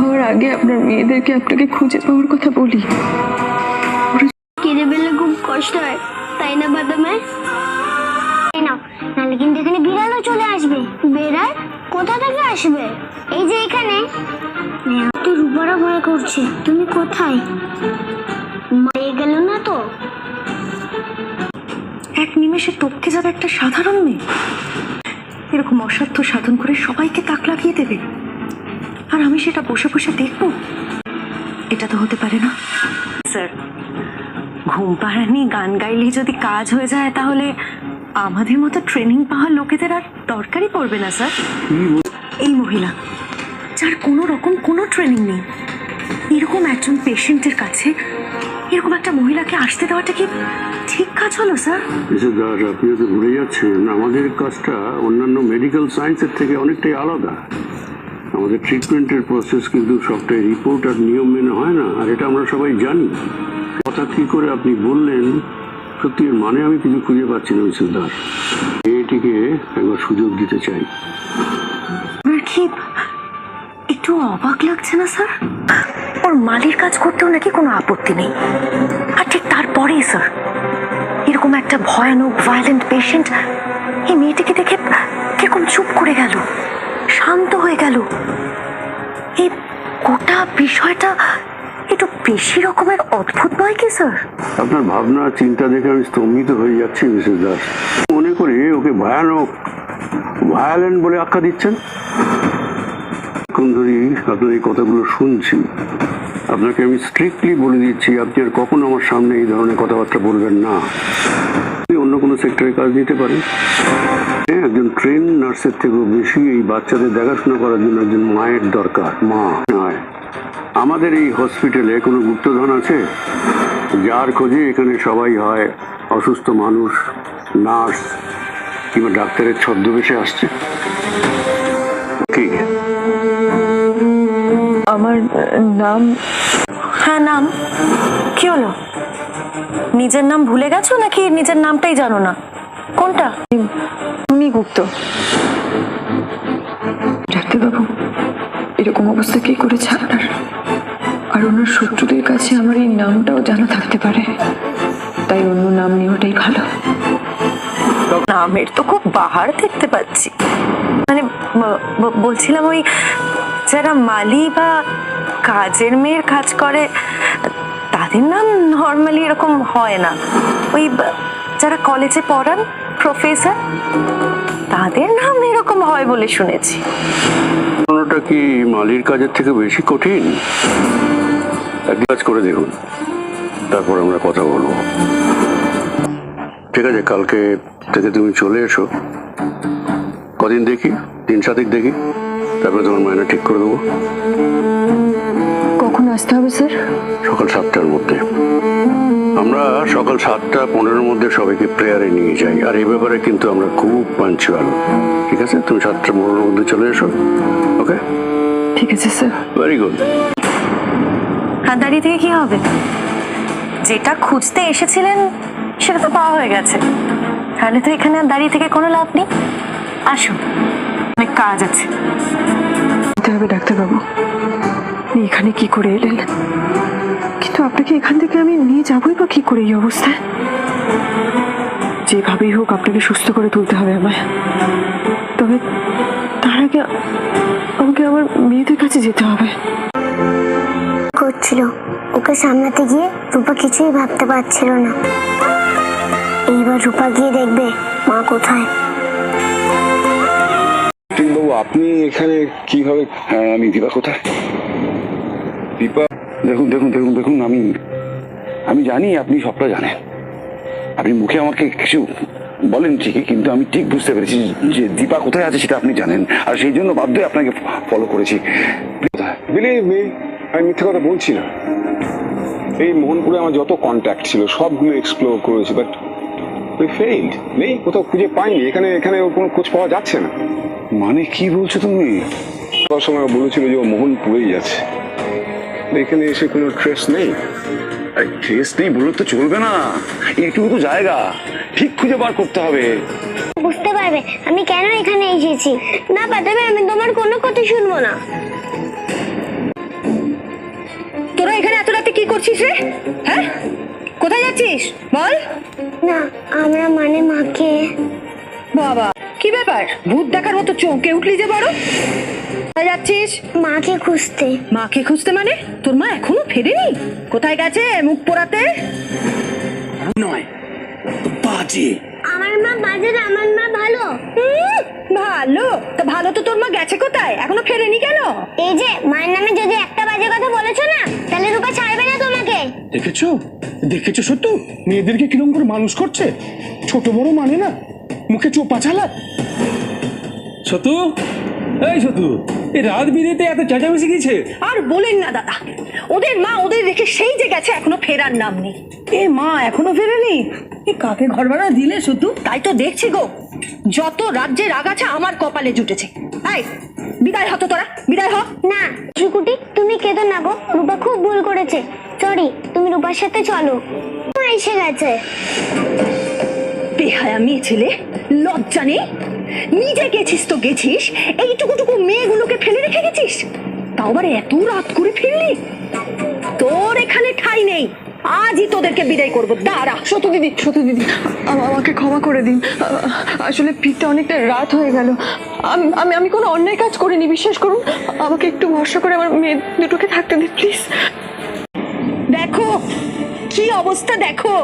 হওয়ার আগে আপনার মেয়েদেরকে আপনাকে খুঁজে পাওয়ার কথা বলি। কেঁদে ফেললে খুব কষ্ট হয় তাই না বাদামে? নাও নাহলে কিন্তু এখানে বিড়ালও চলে আসবে। বেড়াল কোথা থেকে আসবে? এই যে এখানে। তো রূপারা ভয় করছে তুমি কোথায়? মারিয়ে গেল না তো? এক নিমেষে টপকে যাবে একটা সাধারণ মেয়ে। এরকম অসাধ্য সাধন করে সবাইকে তাক লাগিয়ে সেটা বসে বসে দেখব? এটা তো হতে পারে না। স্যার, ঘুম পাড়ানি, গান গাইলেই যদি কাজ হয়ে যায়, তাহলে আমাদের মতো ট্রেনিং পাওয়া লোকেদের আর দরকারই পড়বে না, স্যার। এই মহিলা, যার কোনো রকম কোনো ট্রেনিং নেই। এরকম একজন পেশেন্টের কাছে, এরকম একটা মহিলাকে আসতে দেওয়াটা কি ঠিক কাজ হলো, স্যার? আপনি যাচ্ছেন, আমাদের কাজটা অন্যান্য মেডিকেল সায়েন্সের থেকে অনেকটাই আলাদা। আমাদের ট্রিটমেন্টের প্রসেস কিন্তু সবটাই রিপোর্ট আর নিয়ম মেনে হয় না, আর এটা আমরা সবাই জানি। হঠাৎ কি করে আপনি বললেন, সত্যি এর মানে আমি কিছু খুঁজে পাচ্ছি না, মিসেস এটিকে একবার সুযোগ দিতে চাই। একটু অবাক লাগছে না, স্যার? ওর মালির কাজ করতেও নাকি কোনো আপত্তি নেই। আর ঠিক তারপরেই, স্যার, এরকম একটা ভয়ানক ভায়োলেন্ট পেশেন্ট এই মেয়েটিকে দেখে কীরকম চুপ করে গেল? শান্ত হয়ে গেল। এই গোটা বিষয়টা একটু বেশি রকমের অদ্ভুত নয় কি, স্যার? আপনার ভাবনা, চিন্তা দেখে আমি স্তম্ভিত হয়ে যাচ্ছি, মিসেস দাস। মনে করে ওকে ভয়ানক, ভায়োলেন্ট বলে আখ্যা দিচ্ছেন? এখন ধরে আপনার এই কথাগুলো শুনছি। আপনাকে আমি স্ট্রিক্টলি বলে দিচ্ছি, আপনি আর কখনো আমার সামনে এই ধরনের কথাবার্তা বলবেন না। অন্য কোনো সেক্টরে কাজ দিতে পারেন। হ্যাঁ একজন ট্রেন নার্সের থেকেও বেশি এই বাচ্চাদের দেখাশোনা করার জন্য একজন মায়ের দরকার মা নয়। আমাদের এই হসপিটালে কোনো গুপ্তধন আছে? যার খোঁজে এখানে সবাই হয় অসুস্থ মানুষ নার্স কিংবা ডাক্তারের ছদ্মবেশে আসছে? কি? আমার নাম? হ্যাঁ নাম। কি হলো? নিজের নাম ভুলে গেছো নাকি নিজের নামটাই জানো না? কোনটা? টুনি গুপ্ত। ডাক্তারবাবু এরকম অবস্থা কি করেছে আপনার? আর ওনার শত্রুদের কাছে আমার এই নামটাও জানা থাকতে পারে। তাই অন্য নাম নেওয়াটাই ভালো। নামের তো খুব বাহার দেখতে পাচ্ছি। মানে বলছিলাম ওই যারা মালি বা কাজের মেয়ের কাজ করে তাদের নাম নর্মালি এরকম হয় না। ওই যারা কলেজে পড়ান প্রফেসর? তাদের নাম এরকম হয় বলে শুনেছি। কোনোটা কি মালির কাজের থেকে বেশি কঠিন? এক কাজ করে দেখুন। তারপর আমরা কথা বলব। ঠিক আছে কালকে থেকে তুমি চলে এসো। কদিন দেখি? তিন সাতেক দেখি। তারপরে তোমার মায়না ঠিক করে দেবো। কখন আসতে হবে স্যার? সকাল সাতটার মধ্যে। আমরা সকাল সাতটা পনেরোর মধ্যে সবাইকে প্রেয়ারে নিয়ে যাই। আর এই ব্যাপারে কিন্তু আমরা খুব পাঞ্চুয়াল ঠিক আছে? তুমি সাতটা পনেরোর মধ্যে চলে এসো। ওকে ঠিক আছে স্যার ভেরি গুড আর দাঁড়িয়ে থেকে কি হবে? যেটা খুঁজতে এসেছিলেন সেটা তো পাওয়া হয়ে গেছে। তাহলে তো এখানে আর দাঁড়িয়ে থেকে কোনো লাভ নেই। আসুন অনেক কাজ আছে। হবে ডাক্তারবাবু। এখানে কি করে এলেন? আপনাকে এখান থেকে আমি নিয়ে যাবই বা কি করে এই অবস্থায়? যেভাবেই হোক আপনাকে সুস্থ করে তুলতে হবে আমায়। তবে তার আগে আমাকে আমার মেয়েদের কাছে যেতে হবে। করছিল। ওকে সামলাতে গিয়ে রূপা কিছুই ভাবতে পারছিল না। এইবার রূপা গিয়ে দেখবে মা কোথায়। বাবু আপনি এখানে কীভাবে হ্যাঁ, আমি দীপা কোথায়? দীপা দেখুন দেখুন দেখুন দেখুন আমি আমি জানি আপনি সবটা জানেন। আপনি মুখে আমাকে কিছু বলেন ঠিকই কিন্তু আমি ঠিক বুঝতে পেরেছি যে দীপা কোথায় আছে সেটা আপনি জানেন আর সেই জন্য বাধ্য আপনাকে ফলো করেছি। বিলিভ মি আমি মিথ্যে কথা বলছি না। এই মোহনপুরে আমার যত কন্ট্যাক্ট ছিল সবগুলো এক্সপ্লোর করেছি বাট উই ফেইল্ড নেই কোথাও খুঁজে পাইনি এখানে এখানে ওর কোনো খোঁজ পাওয়া যাচ্ছে না। মানে কি বলছো তুমি? সময় ও বলেছিল যে ও মোহনপুরেই আছে। এখানে এসে কোনো ট্রেস নেই। নেই বললে তো চলবে না। তো জায়গা ঠিক খুঁজে বার করতে হবে। বুঝতে পারবে আমি কেন এখানে এসেছি? না পাঠাবে আমি তোমার কোনো কথা শুনব না। তোরা এখানে এত রাতে কি করছিস রে? হ্যাঁ? কোথায় যাচ্ছিস? বল। না আমরা মানে মাকে বাবা কি ব্যাপার? ভূত দেখার মতো চৌকে উঠলি যে বড়। কোথায় যাচ্ছিস? মাকে খুঁজতে। মাকে খুঁজতে মানে? তোর মা এখনও ফেরেনি? কোথায় গেছে মুখ পোড়াতে? নয় বাজে। আমার মা বাজে না আমার মা ভালো। হুম, ভালো? তা ভালো তো তোর মা গেছে কোথায়? এখনও ফেরেনি কেন? এই যে মায়ের নামে যদি একটা বাজে কথা বলেছ না তাহলে রূপা ছাড়বে না তোমাকে। দেখেছ? দেখেছ সত্য? মেয়েদেরকে কিরম করে মানুষ করছে? ছোট বড় মানে না? মুখে চোপা চালা সতু? এই সতু এই রাত বিরেতে এত চেঁচামেচি গেছে আর বলেন না দাদা। ওদের মা ওদের রেখে সেই যে গেছে এখনও ফেরার নাম নেই। এ মা এখনও ফেরেনি? এ কাকে ঘর ভাড়া দিলে শুধু তাই তো দেখছি গো। যত রাজ্যের আগাছা আমার কপালে জুটেছে। এই বিদায় হতো তোরা বিদায় হ। না ঝুকুটি তুমি কেঁদো না গো। রূপা খুব ভুল করেছে। সরি তুমি রূপার সাথে চলো। এসে গেছে। বেহায়া মেয়ে ছেলে? লজ্জা নেই? নিজে গেছিস তো গেছিস। এইটুকুটুকু মেয়েগুলোকে ফেলে রেখে গেছিস? তাও আবার এত রাত করে ফিরলি? তোর এখানে ঠাই নেই। আজই তোদেরকে বিদায় করব। দাঁড়া। সতু দিদি সতু দিদি আমাকে ক্ষমা করে দিন। আসলে ফিরতে অনেকটা রাত হয়ে গেল। আমি আমি কোনো অন্যায় কাজ করিনি বিশ্বাস করুন। আমাকে একটু ভরসা করে আমার মেয়ে দুটোকে থাকতে দিন প্লিজ। দেখো কি অবস্থা দেখো।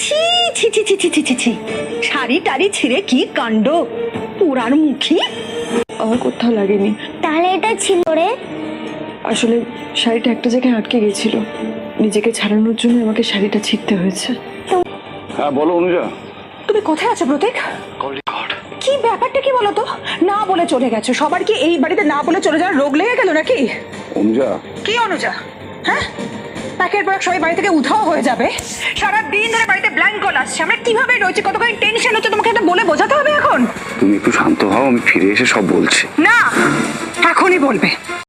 ছি ছি ছি ছি ছি ছি ছি শাড়ি টাড়ি ছিঁড়ে কি কাণ্ড? পুরার মুখী? আমার কোথাও লাগেনি। তাহলে এটা ছিল রে। আসলে শাড়িটা একটা জায়গায় আটকে গেছিল। নিজেকে ছাড়ানোর জন্য আমাকে শাড়িটা ছিঁড়তে হয়েছে। হ্যাঁ বলো অনুজা। তুমি কোথায় আছো প্রতীক? কি ব্যাপারটা কি বলো তো? না বলে চলে গেছো। সবার কি এই বাড়িতে না বলে চলে যাওয়ার রোগ লেগে গেল নাকি? অনুজা। কি অনুজা? হ্যাঁ? একের পর এক সবাই বাড়ি থেকে উধাও হয়ে যাবে। সারা দিন ধরে বাড়িতে ব্ল্যাঙ্ক কল আসছে। আমরা কীভাবে রয়েছে? কতখানি টেনশন হচ্ছে? তোমাকে একটা বলে বোঝাতে হবে এখন? তুমি একটু শান্ত হও আমি ফিরে এসে সব বলছি। না এখনই বলবে।